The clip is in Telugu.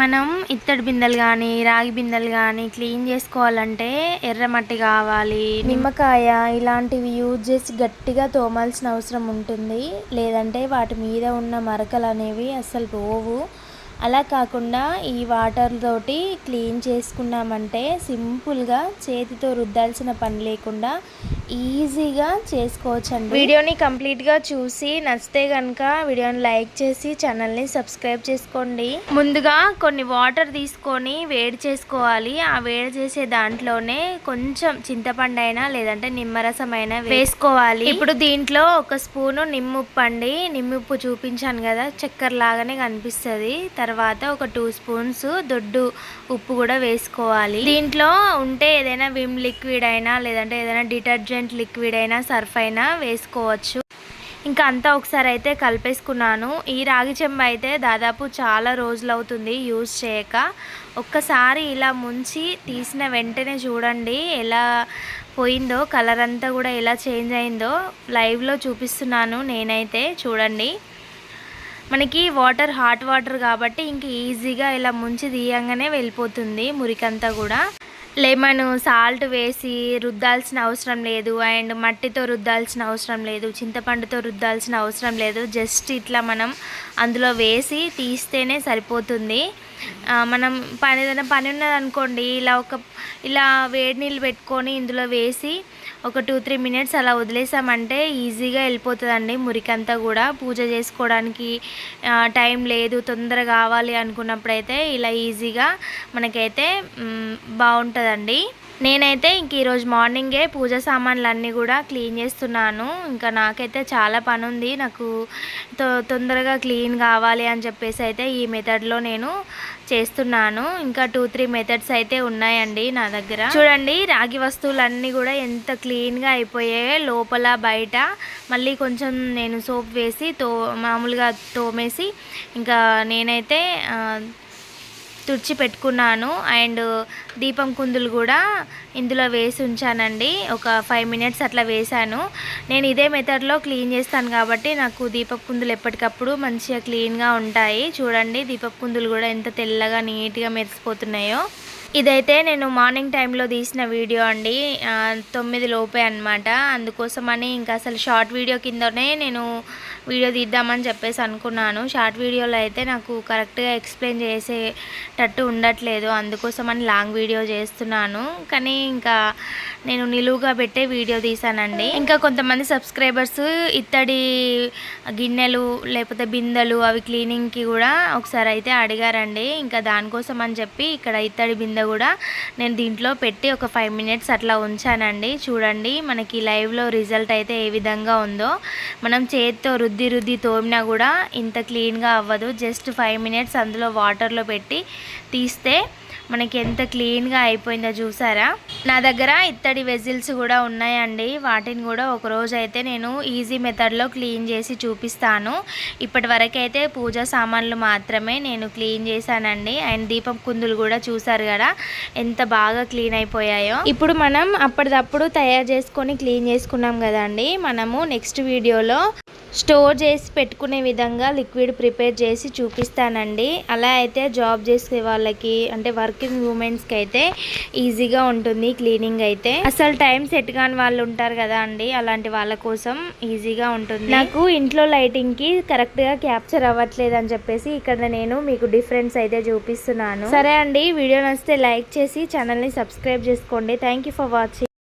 మనం ఇత్తడి బిందెలు కానీ రాగి బిందెలు కానీ క్లీన్ చేసుకోవాలంటే ఎర్రమట్టి కావాలి. నిమ్మకాయ ఇలాంటివి యూజ్ చేసి గట్టిగా తోమాల్సిన అవసరం ఉంటుంది. లేదంటే వాటి మీద ఉన్న మరకలు అనేవి అసలు పోవు. అలా కాకుండా ఈ వాటర్ తోటి క్లీన్ చేసుకున్నామంటే సింపుల్గా చేతితో రుద్దాల్సిన పని లేకుండా ఈజీగా చేసుకోవచ్చండి. వీడియోని కంప్లీట్గా చూసి నచ్చితే కనుక వీడియోని లైక్ చేసి ఛానల్ని సబ్స్క్రైబ్ చేసుకోండి. ముందుగా కొన్ని వాటర్ తీసుకొని వేడి చేసుకోవాలి. ఆ వేడి చేసే దాంట్లోనే కొంచెం చింతపండు అయినా లేదంటే నిమ్మరసం అయినా వేసుకోవాలి. ఇప్పుడు దీంట్లో ఒక స్పూను నిమ్ముప్పు అండి. నిమ్ముప్పు చూపించాను కదా చక్కెర లాగానే కనిపిస్తుంది. తర్వాత ఒక టూ స్పూన్స్ దొడ్డు ఉప్పు కూడా వేసుకోవాలి. దీంట్లో ఉంటే ఏదైనా విమ్ లిక్విడ్ అయినా లేదంటే ఏదైనా డిటర్జెంట్ లిక్విడ్ అయినా సర్ఫ్ అయినా వేసుకోవచ్చు. ఇంకా అంతా ఒకసారి అయితే కలిపేసుకున్నాను. ఈ రాగి చెంబ అయితే దాదాపు చాలా రోజులు అవుతుంది యూజ్ చేయక. ఒక్కసారి ఇలా ముంచి తీసిన వెంటనే చూడండి ఎలా పోయిందో కలర్ అంతా కూడా ఎలా చేంజ్ అయిందో. లైవ్లో చూపిస్తున్నాను నేనైతే చూడండి. మనకి వాటర్ హాట్ వాటర్ కాబట్టి ఇంక ఈజీగా ఇలా ముంచి తీయంగానే వెళ్ళిపోతుంది మురికంతా కూడా. లెమన్ సాల్ట్ వేసి రుద్దాల్సిన అవసరం లేదు. అండ్ మట్టితో రుద్దాల్సిన అవసరం లేదు. చింతపండుతో రుద్దాల్సిన అవసరం లేదు. జస్ట్ ఇట్లా మనం అందులో వేసి తీస్తేనే సరిపోతుంది. మనం పని ఏదైనా పని ఉన్నదనుకోండి ఇలా ఒక ఇలా వేడి నీళ్ళు పెట్టుకొని ఇందులో వేసి ఒక టూ త్రీ మినిట్స్ అలా వదిలేసామంటే ఈజీగా వెళ్ళిపోతుందండి మురికంతా కూడా. పూజ చేసుకోవడానికి టైం లేదు తొందరగా కావాలి అనుకున్నప్పుడైతే ఇలా ఈజీగా మనకైతే బాగుంటుందండి. నేనైతే ఇంక ఈరోజు మార్నింగే పూజ సామాన్లు అన్నీ కూడా క్లీన్ చేస్తున్నాను. ఇంకా నాకైతే చాలా పని ఉంది నాకు తొందరగా క్లీన్ కావాలి అని చెప్పేసి అయితే ఈ మెథడ్లో నేను చేస్తున్నాను. ఇంకా టూ త్రీ మెథడ్స్ అయితే ఉన్నాయండి నా దగ్గర. చూడండి రాగి వస్తువులన్నీ కూడా ఎంత క్లీన్గా అయిపోయాయి లోపల బయట. మళ్ళీ కొంచెం నేను సోప్ వేసి తో మామూలుగా తోమేసి ఇంకా నేనైతే తుడిచి పెట్టుకున్నాను అండ్ దీపం కుందులు కూడా ఇందులో వేసి ఉంచానండి. ఒక ఫైవ్ మినిట్స్ అట్లా వేశాను. నేను ఇదే మెథడ్లో క్లీన్ చేస్తాను కాబట్టి నాకు దీపపు కుందులు ఎప్పటికప్పుడు మంచిగా క్లీన్గా ఉంటాయి. చూడండి దీపపు కుందులు కూడా ఎంత తెల్లగా నీట్గా మెరిసిపోతున్నాయో. ఇదైతే నేను మార్నింగ్ టైంలో తీసిన వీడియో అండి. తొమ్మిది లోపే అనమాట అందుకోసమని ఇంకా అసలు షార్ట్ వీడియో కిందనే నేను వీడియో తీద్దామని చెప్పేసి అనుకున్నాను. షార్ట్ వీడియోలో అయితే నాకు కరెక్ట్గా ఎక్స్ప్లెయిన్ చేసేటట్టు ఉండట్లేదు. అందుకోసం అని లాంగ్ వీడియో చేస్తున్నాను. కానీ ఇంకా నేను నిలువుగా పెట్టే వీడియో తీసానండి. ఇంకా కొంతమంది సబ్స్క్రైబర్స్ ఇత్తడి గిన్నెలు లేకపోతే బిందెలు అవి క్లీనింగ్కి కూడా ఒకసారి అయితే అడిగారండి. ఇంకా దానికోసం అని చెప్పి ఇక్కడ ఇత్తడి బిందె కూడా నేను దీంట్లో పెట్టి ఒక ఫైవ్ మినిట్స్ అట్లా ఉంచానండి. చూడండి మనకి లైవ్లో రిజల్ట్ అయితే ఏ విధంగా ఉందో. మనం చేతితో రుద్ది రుద్ది తోమినా కూడా ఇంత క్లీన్గా అవ్వదు. జస్ట్ ఫైవ్ మినిట్స్ అందులో వాటర్లో పెట్టి తీస్తే మనకి ఎంత క్లీన్గా అయిపోయిందో చూసారా? నా దగ్గర ఇత్తడి వెజిల్స్ కూడా ఉన్నాయండి. వాటిని కూడా ఒకరోజు అయితే నేను ఈజీ మెథడ్లో క్లీన్ చేసి చూపిస్తాను. ఇప్పటి వరకు పూజా సామాన్లు మాత్రమే నేను క్లీన్ చేశానండి. అండ్ దీపం కుందులు కూడా చూసారు కదా ఎంత బాగా క్లీన్ అయిపోయాయో. ఇప్పుడు మనం అప్పటిదప్పుడు తయారు చేసుకొని క్లీన్ చేసుకున్నాం కదండి. మనము నెక్స్ట్ వీడియోలో స్టోర్ చేసి పెట్టుకునే విధంగా లిక్విడ్ ప్రిపేర్ చేసి చూపిస్తానండి. అలా అయితే జాబ్ చేసే వాళ్ళకి అంటే వర్కింగ్ ఉమెన్స్కి అయితే ఈజీగా ఉంటుంది క్లీనింగ్ అయితే. అసలు టైం సెట్ కాని వాళ్ళు ఉంటారు కదా అండి అలాంటి వాళ్ళ కోసం ఈజీగా ఉంటుంది. నాకు ఇంట్లో లైటింగ్కి కరెక్ట్గా క్యాప్చర్ అవ్వట్లేదు అని చెప్పేసి ఇక్కడ నేను మీకు డిఫరెన్స్ అయితే చూపిస్తున్నాను. సరే అండి వీడియో నచ్చితే లైక్ చేసి ఛానల్ని సబ్స్క్రైబ్ చేసుకోండి. Thank for watching.